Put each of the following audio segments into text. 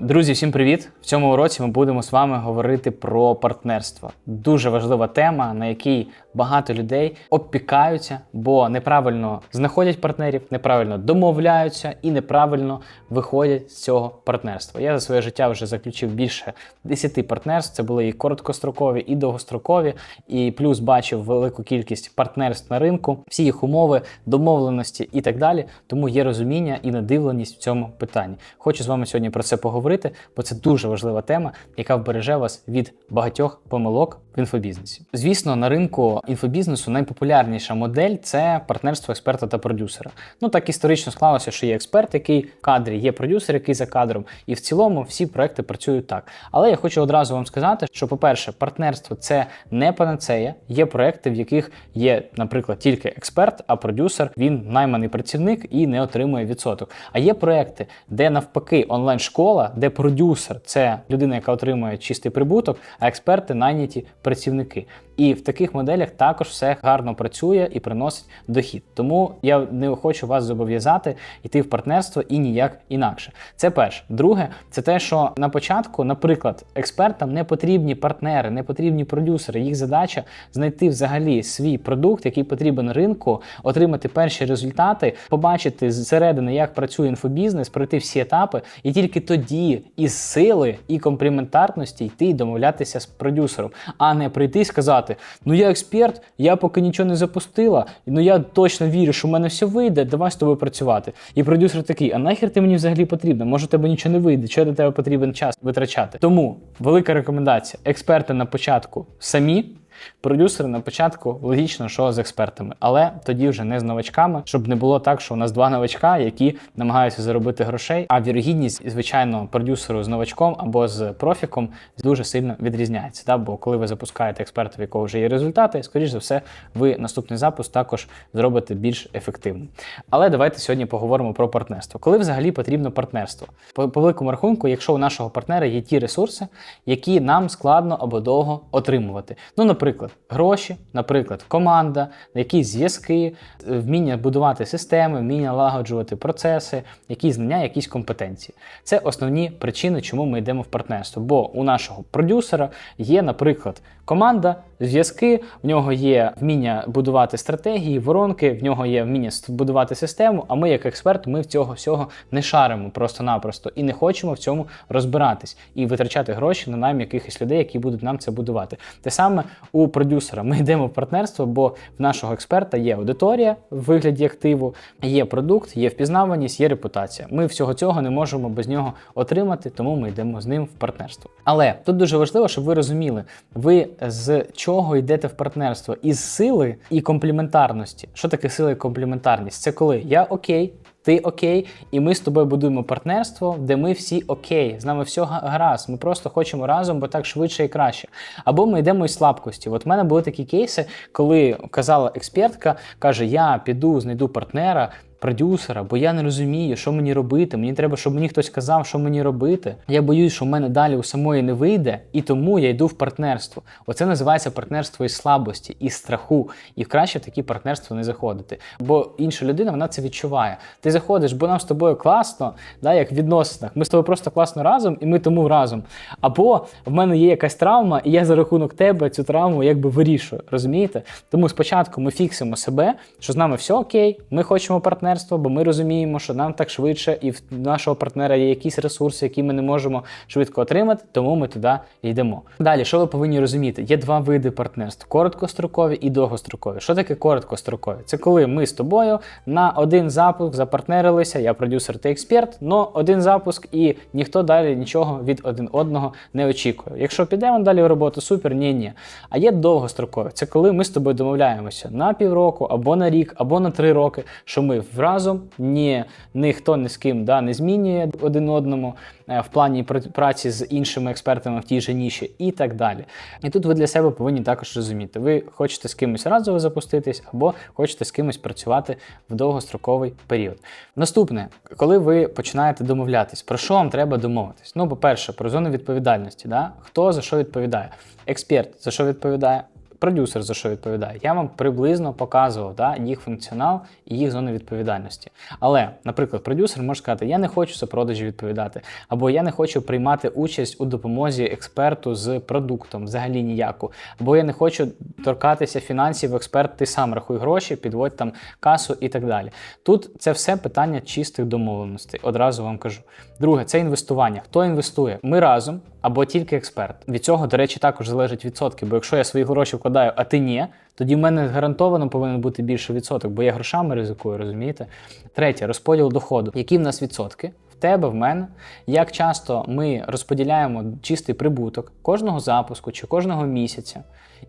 Друзі, всім привіт! В цьому уроці ми будемо з вами говорити про партнерство. Дуже важлива тема, на якій багато людей обпікаються, бо неправильно знаходять партнерів, неправильно домовляються і неправильно виходять з цього партнерства. Я за своє життя вже заключив більше 10 партнерств. Це були і короткострокові, і довгострокові, і плюс бачив велику кількість партнерств на ринку, всі їх умови, домовленості і так далі. Тому є розуміння і надивленість в цьому питанні. Хочу з вами сьогодні про це поговорити, бо це дуже важлива тема, яка вбереже вас від багатьох помилок в інфобізнесі. Звісно, на ринку інфобізнесу найпопулярніша модель це партнерство експерта та продюсера. Ну так історично склалося, що є експерт, який в кадрі, є продюсер, який за кадром, і в цілому всі проекти працюють так. Але я хочу одразу вам сказати, що, по-перше, партнерство це не панацея. Є проекти, в яких є, наприклад, тільки експерт, а продюсер він найманий працівник і не отримує відсоток. А є проекти, де навпаки онлайн-школа, де продюсер це людина, яка отримує чистий прибуток, а експерти найняті працівники. І в таких моделях також все гарно працює і приносить дохід. Тому я не хочу вас зобов'язати йти в партнерство і ніяк інакше. Це перше. Друге, це те, що на початку, наприклад, експертам не потрібні партнери, не потрібні продюсери. Їх задача знайти взагалі свій продукт, який потрібен ринку, отримати перші результати, побачити зсередини, як працює інфобізнес, пройти всі етапи, і тільки тоді із сили і комплементарності йти і домовлятися з продюсером, а не прийти і сказати: Ну я експерт, я поки нічого не запустила, ну я точно вірю, що в мене все вийде, давай з тобою працювати. І продюсер такий: а нахер ти мені взагалі потрібна? Може, тебе нічого не вийде, що до тебе потрібен час витрачати. Тому велика рекомендація: експерти на початку самі. Продюсери на початку логічно, що з експертами, але тоді вже не з новачками, щоб не було так, що у нас два новачка, які намагаються заробити грошей. А вірогідність, звичайно, продюсеру з новачком або з профіком дуже сильно відрізняється. Да? Бо коли ви запускаєте експерта, в якого вже є результати, скоріш за все, ви наступний запуск також зробите більш ефективним. Але давайте сьогодні поговоримо про партнерство. Коли взагалі потрібно партнерство? По, по великому рахунку, якщо у нашого партнера є ті ресурси, які нам складно або довго отримувати. Ну, наприклад, гроші, наприклад, команда, якісь зв'язки, вміння будувати системи, вміння налагоджувати процеси, якісь знання, якісь компетенції. Це основні причини, чому ми йдемо в партнерство. Бо у нашого продюсера є, наприклад, команда, зв'язки, в нього є вміння будувати стратегії, воронки, в нього є вміння будувати систему. А ми, як експерт, ми в цього всього не шаримо просто-напросто і не хочемо в цьому розбиратись і витрачати гроші на найм якихось людей, які будуть нам це будувати. Те саме у продюсера. Ми йдемо в партнерство, бо в нашого експерта є аудиторія в вигляді активу, є продукт, є впізнаваність, є репутація. Ми всього цього не можемо без нього отримати, тому ми йдемо з ним в партнерство. Але тут дуже важливо, щоб ви розуміли, ви з чого йдете в партнерство? Із сили і комплементарності. Що таке сила і комплементарність? Це коли я окей. Ти окей, і ми з тобою будуємо партнерство, де ми всі окей, з нами все гаразд. Ми просто хочемо разом, бо так швидше і краще. Або ми йдемо із слабкості. От в мене були такі кейси, коли казала експертка, каже: Я піду, знайду партнера. Продюсера, бо я не розумію, що мені робити. Мені треба, щоб мені хтось сказав, що мені робити. Я боюсь, що в мене далі у самої не вийде, і тому я йду в партнерство. Оце називається партнерство із слабості, із страху. І краще в такі партнерства не заходити. Бо інша людина вона це відчуває. Ти заходиш, бо нам з тобою класно, да, як в відносинах. Ми з тобою просто класно разом, і ми тому разом. Або в мене є якась травма, і я за рахунок тебе цю травму якби вирішую. Розумієте? Тому спочатку ми фіксимо себе, що з нами все окей, ми хочемо партнерство партнерство, бо ми розуміємо, що нам так швидше, і в нашого партнера є якісь ресурси, які ми не можемо швидко отримати, тому ми туди йдемо. Далі, що ви повинні розуміти? Є два види партнерств: короткострокові і довгострокові. Що таке короткострокові? Це коли ми з тобою на один запуск запартнерилися, я продюсер та експерт, но один запуск і ніхто далі нічого від один одного не очікує. Якщо підемо далі в роботу, супер, ні, ні. А є довгострокові. Це коли ми з тобою домовляємося на півроку або на рік, або на три роки, що ми в разом, ні, ніхто ні з ким да, не змінює один одному е, в плані праці з іншими експертами в тій же ніші і так далі. І тут ви для себе повинні також розуміти, ви хочете з кимось разово запуститись, або хочете з кимось працювати в довгостроковий період. Наступне, коли ви починаєте домовлятись, про що вам треба домовитись? Ну, по-перше, про зону відповідальності. Да? Хто за що відповідає? Експерт за що відповідає? Продюсер за що відповідає. Я вам приблизно показував да, їх функціонал і їх зони відповідальності. Але, наприклад, продюсер може сказати: я не хочу за продажі відповідати, або я не хочу приймати участь у допомозі експерту з продуктом, взагалі ніяку, або я не хочу торкатися фінансів, експерт, ти сам рахуй гроші, підводь там касу і так далі. Тут це все питання чистих домовленостей. Одразу вам кажу. Друге, це інвестування. Хто інвестує? Ми разом або тільки експерт. Від цього, до речі, також залежать відсотки. Бо якщо я свої гроші вкладаю, а ти ні, тоді в мене гарантовано повинен бути більше відсоток, бо я грошами ризикую, розумієте? Третє розподіл доходу. Які в нас відсотки? Тебе, в мене, як часто ми розподіляємо чистий прибуток кожного запуску чи кожного місяця,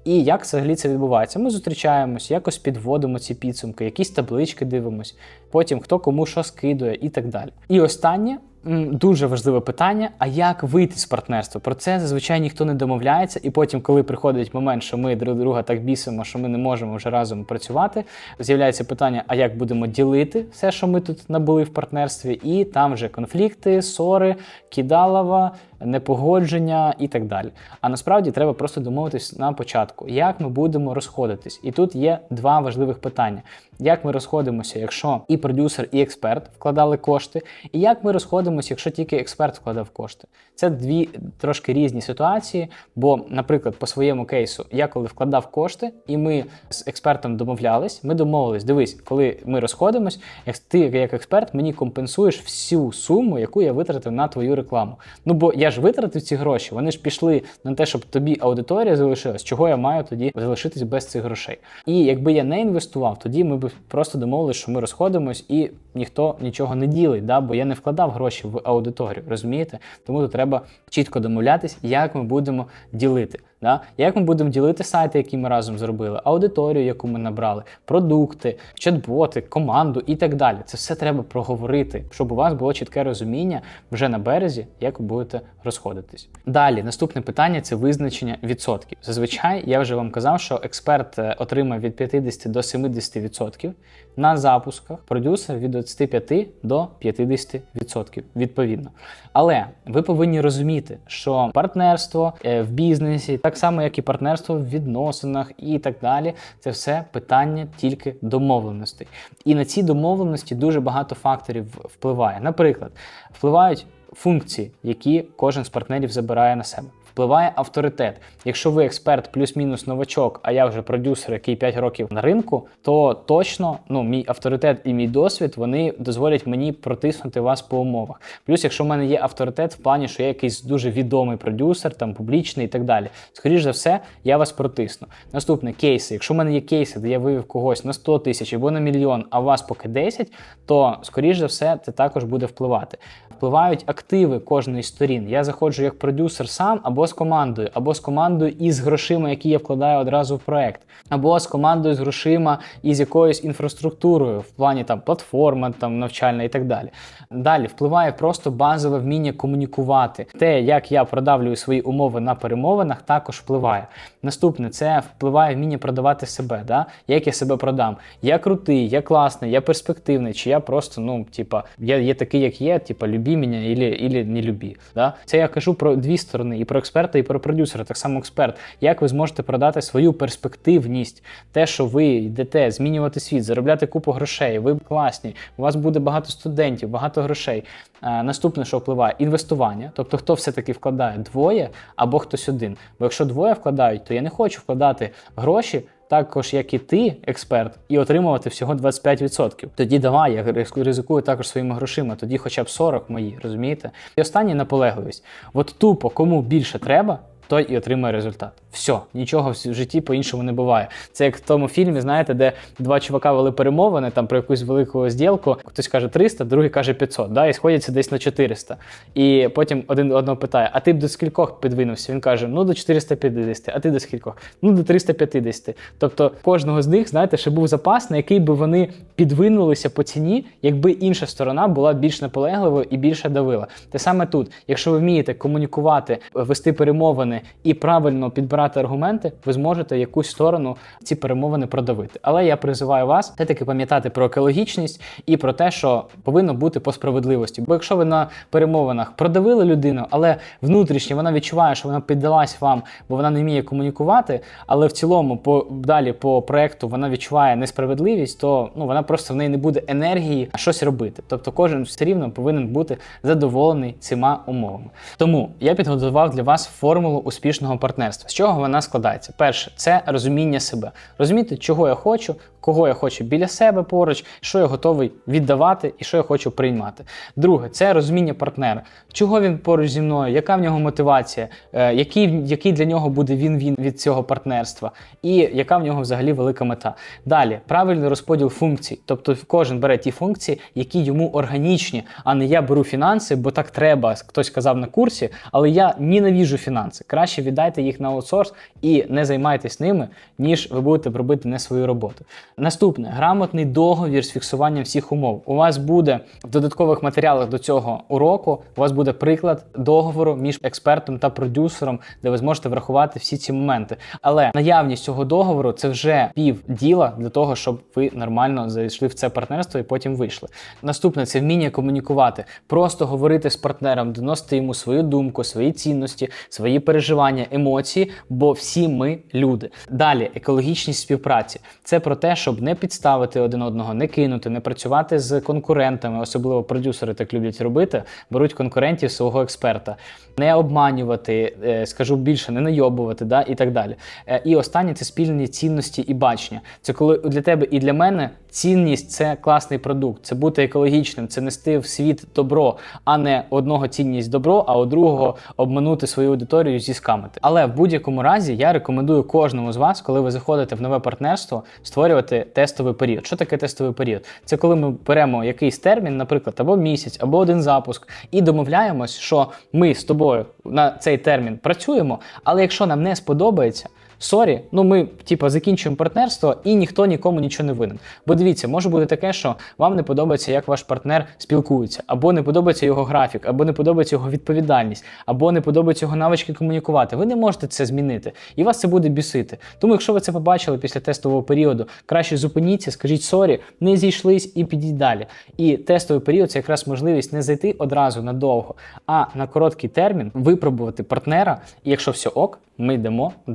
і як взагалі це відбувається? Ми зустрічаємось, якось підводимо ці підсумки, якісь таблички дивимось, потім хто кому що скидує і так далі. І останнє. Дуже важливе питання: а як вийти з партнерства? Про це зазвичай ніхто не домовляється, і потім, коли приходить момент, що ми друг друга так бісимо, що ми не можемо вже разом працювати, з'являється питання: а як будемо ділити все, що ми тут набули в партнерстві, і там вже конфлікти, ссори, кидалова, непогодження і так далі. А насправді треба просто домовитись на початку, як ми будемо розходитись. І тут є два важливих питання: як ми розходимося, якщо і продюсер, і експерт вкладали кошти, і як ми розходимося, якщо тільки експерт вкладав кошти. Це дві трошки різні ситуації. Бо, наприклад, по своєму кейсу, я коли вкладав кошти, і ми з експертом домовлялись, ми домовились, дивись, коли ми розходимось, як ти як експерт мені компенсуєш всю суму, яку я витратив на твою рекламу. Ну бо я ж витратив ці гроші, вони ж пішли на те, щоб тобі аудиторія залишилась, чого я маю тоді залишитись без цих грошей. І якби я не інвестував, тоді ми б просто домовились, що ми розходимось і ніхто нічого не ділить, да? бо я не вкладав гроші в аудиторію, розумієте? Тому тут треба чітко домовлятись, як ми будемо ділити. Да? Як ми будемо ділити сайти, які ми разом зробили, аудиторію, яку ми набрали, продукти, чат-боти, команду і так далі. Це все треба проговорити, щоб у вас було чітке розуміння вже на березі, як ви будете розходитись. Далі, наступне питання це визначення відсотків. Зазвичай я вже вам казав, що експерт е, отримає від 50 до 70% на запусках, продюсер від 25 до 50% відповідно. Але ви повинні розуміти, що партнерство е, в бізнесі, так само як і партнерство в відносинах і так далі, це все питання тільки домовленостей. І на ці домовленості дуже багато факторів впливає. Наприклад, впливають функції, які кожен з партнерів забирає на себе. Впливає авторитет. Якщо ви експерт плюс-мінус новачок, а я вже продюсер, який 5 років на ринку, то точно ну, мій авторитет і мій досвід вони дозволять мені протиснути вас по умовах. Плюс, якщо в мене є авторитет в плані, що я якийсь дуже відомий продюсер, там публічний і так далі. Скоріше за все, я вас протисну. Наступне кейси. Якщо в мене є кейси, де я вивів когось на 100 тисяч або на мільйон, а у вас поки 10, то скоріш за все це також буде впливати. Впливають активи кожної з сторін. Я заходжу як продюсер сам або з командою, або з командою із грошима, які я вкладаю одразу в проект, або з командою з грошима і з якоюсь інфраструктурою в плані там платформа, там навчальна і так далі. Далі впливає просто базове вміння комунікувати. Те, як я продавлюю свої умови на перемовинах, також впливає. Наступне це впливає вміння продавати себе. Да? Як я себе продам? Я крутий, я класний, я перспективний, чи я просто, ну, типа, я є такий, як є, типа, любі мене ілі, не любі. Да? Це я кажу про дві сторони: і про експерта, і про продюсера. Так само експерт. Як ви зможете продати свою перспективність, те, що ви йдете змінювати світ, заробляти купу грошей, ви класні, у вас буде багато студентів, багато грошей. А, наступне, що впливає, інвестування. Тобто, хто все-таки вкладає двоє або хтось один. Бо якщо двоє вкладають, то я не хочу вкладати гроші. Також, як і ти, експерт, і отримувати всього 25%. Тоді давай, я ризикую також своїми грошима, тоді хоча б 40 мої, розумієте? І останнє наполегливість. От тупо кому більше треба, той і отримає результат. Все, нічого в житті по-іншому не буває. Це як в тому фільмі, знаєте, де два чувака вели перемовини там про якусь велику зділку. Хтось каже 300, другий каже 500, да, і сходяться десь на 400. І потім один одного питає: А ти б до скількох підвинувся? Він каже: Ну до 450, а ти до скількох? Ну до 350. Тобто кожного з них, знаєте, ще був запас, на який би вони підвинулися по ціні, якби інша сторона була більш наполегливою і більше давила. Те саме тут, якщо ви вмієте комунікувати, вести перемовини і правильно підбирати аргументи, ви зможете якусь сторону ці перемовини продавити. Але я призиваю вас все-таки пам'ятати про екологічність і про те, що повинно бути по справедливості. Бо якщо ви на перемовинах продавили людину, але внутрішньо вона відчуває, що вона піддалась вам, бо вона не вміє комунікувати, але в цілому, по далі по проекту вона відчуває несправедливість, то ну вона просто в неї не буде енергії щось робити. Тобто кожен все рівно повинен бути задоволений цими умовами. Тому я підготував для вас формулу успішного партнерства. З чого вона складається? Перше, це розуміння себе, розуміти, чого я хочу, кого я хочу біля себе поруч, що я готовий віддавати і що я хочу приймати. Друге, це розуміння партнера, чого він поруч зі мною, яка в нього мотивація, е, який, який для нього буде він-він від цього партнерства, і яка в нього взагалі велика мета. Далі правильний розподіл функцій, тобто кожен бере ті функції, які йому органічні, а не я беру фінанси, бо так треба. Хтось сказав на курсі, але я ненавіжу фінанси. Краще віддайте їх на аутсорс і не займайтесь ними, ніж ви будете робити не свою роботу. Наступне грамотний договір з фіксуванням всіх умов. У вас буде в додаткових матеріалах до цього уроку. У вас буде приклад договору між експертом та продюсером, де ви зможете врахувати всі ці моменти. Але наявність цього договору це вже пів діла для того, щоб ви нормально зайшли в це партнерство і потім вийшли. Наступне це вміння комунікувати, просто говорити з партнером, доносити йому свою думку, свої цінності, свої переживання, емоції, бо всі ми люди. Далі екологічність співпраці. Це про те, щоб не підставити один одного, не кинути, не працювати з конкурентами, особливо продюсери так люблять робити, беруть конкурентів свого експерта, не обманювати, е, скажу більше, не найобувати, да, і так далі. Е, І останнє це спільні цінності і бачення. Це коли для тебе і для мене цінність це класний продукт, це бути екологічним, це нести в світ добро, а не одного цінність добро, а у другого обманути свою аудиторію зіскамити. Але в будь-якому разі я рекомендую кожному з вас, коли ви заходите в нове партнерство, створювати тестовий період. Що таке тестовий період? Це коли ми беремо якийсь термін, наприклад, або місяць, або один запуск, і домовляємось, що ми з тобою на цей термін працюємо, але якщо нам не сподобається. Сорі, ну ми типу, закінчуємо партнерство і ніхто нікому нічого не винен. Бо дивіться, може бути таке, що вам не подобається, як ваш партнер спілкується, або не подобається його графік, або не подобається його відповідальність, або не подобаються його навички комунікувати. Ви не можете це змінити, і вас це буде бісити. Тому, якщо ви це побачили після тестового періоду, краще зупиніться, скажіть сорі, не зійшлись і підіть далі. І тестовий період це якраз можливість не зайти одразу надовго, а на короткий термін випробувати партнера. І якщо все ок, ми йдемо в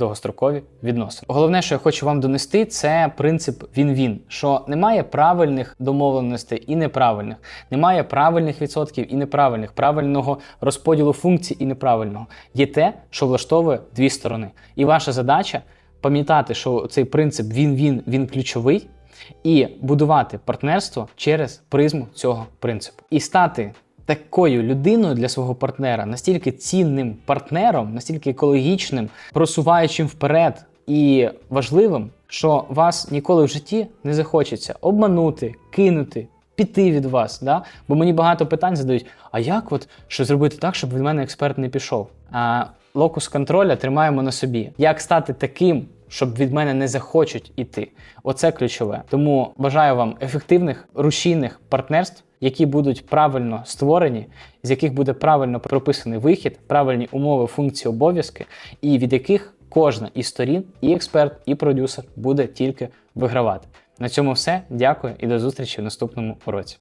довгострокові відносини. Головне, що я хочу вам донести, це принцип він-він, що немає правильних домовленостей і неправильних, немає правильних відсотків і неправильних, правильного розподілу функцій і неправильного. Є те, що влаштовує дві сторони. І ваша задача пам'ятати, що цей принцип він-він він ключовий. І будувати партнерство через призму цього принципу, і стати такою людиною для свого партнера, настільки цінним партнером, настільки екологічним, просуваючим вперед і важливим, що вас ніколи в житті не захочеться обманути, кинути. Піти від вас, да? бо мені багато питань задають: а як от що зробити так, щоб від мене експерт не пішов? А локус контроля тримаємо на собі. Як стати таким, щоб від мене не захочуть іти? Оце ключове. Тому бажаю вам ефективних рушійних партнерств, які будуть правильно створені, з яких буде правильно прописаний вихід, правильні умови, функції, обов'язки, і від яких кожна із сторін, і експерт, і продюсер буде тільки вигравати. На цьому все. Дякую і до зустрічі в наступному уроці.